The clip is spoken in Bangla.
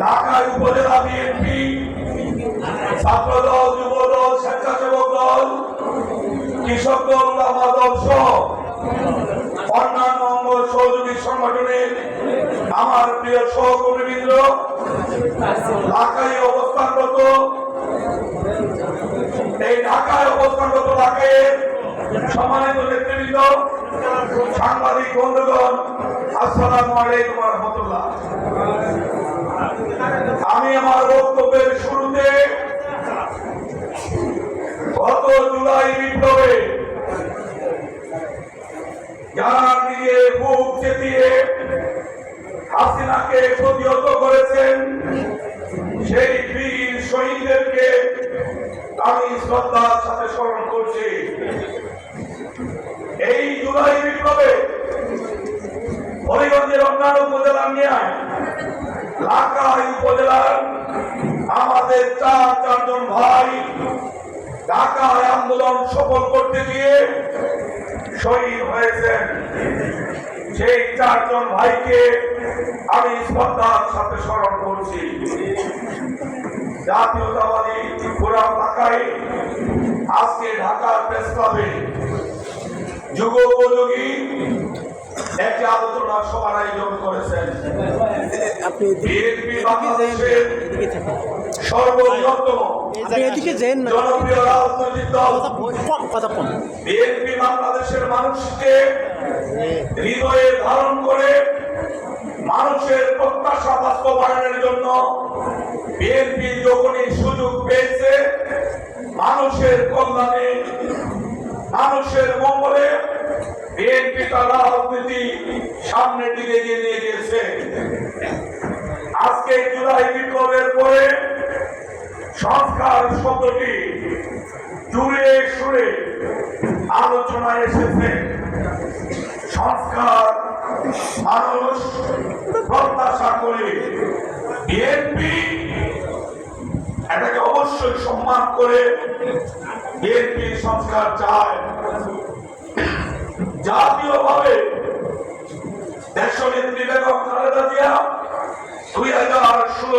ঢাকায় উপজেলা বিএনপি, ছাত্রদল, যুবদল, স্বেচ্ছাসেবক দল, কৃষক দল উলামা দল সহ অন্যান্য সহযোগী সংগঠনের আমার প্রিয় সহকর্মীবৃন্দ ঢাকায় অবস্থানরত, এই ঢাকায় অবস্থানরত ঢাকায় সম্মানিত নেতৃবৃন্দ, সাংবাদিক বন্ধুগণ, আসসালামু আলাইকুম রহমতুল্লাহ। আমি আমার বক্তব্যের শুরুতে গত জুলাই বিপ্লবে যারা নিজে বুক চেতিয়ে হাসিনাকে প্রতিহত করেছেন, সেই বীর শহীদদেরকে আমি শ্রদ্ধার সাথে স্মরণ করছি। এই জুলাই বিপ্লবে হরিগঞ্জের অন্যান্য উপজেলা নিয়ে আমাদের চার, চারজন ভাই ঢাকায় আন্দোলন সফল করতে গিয়ে শহীদ হয়েছেন। সেই চারজন ভাইকে আমি শ্রদ্ধার সাথে স্মরণ করছি। জাতীয়তাবাদী পুরান ঢাকায়, আজকে ঢাকার প্রেস ক্লাবে যুগ উপযোগী একটি আলোচনা সভার আয়োজন করেছেন। আপনি বিএনপি এদিকে যেন বাংলাদেশের সর্ববৃহত্তম আপনি এদিকে যেন না। জনপ্রিয় রাজনৈতিক দল। কথা কম বিএনপি বাংলাদেশের মানুষকে হৃদয়ে ধারণ করে মানুষের প্রত্যাশা বাস্তবায়নের জন্য বিএনপি যখনই সুযোগ পেয়েছে মানুষের কল্যাণে মানুষের মঙ্গলে বিএনপি তার রাজনীতি সামনের দিকে এগিয়ে নিয়ে গিয়েছে আজকে জুলাই বিপ্লবের পরে সংস্কার শব্দটি জুড়ে সুরে আলোচনায় এসেছে। সংস্কার মানুষ প্রত্যাশা করে বিএনপি এটাকে অবশ্যই সম্মান করে বিএনপি সংস্কার চায়। জাতীয়ভাবে দেশনেত্রী বেগম খালেদা জিয়া দুই হাজার ষোলো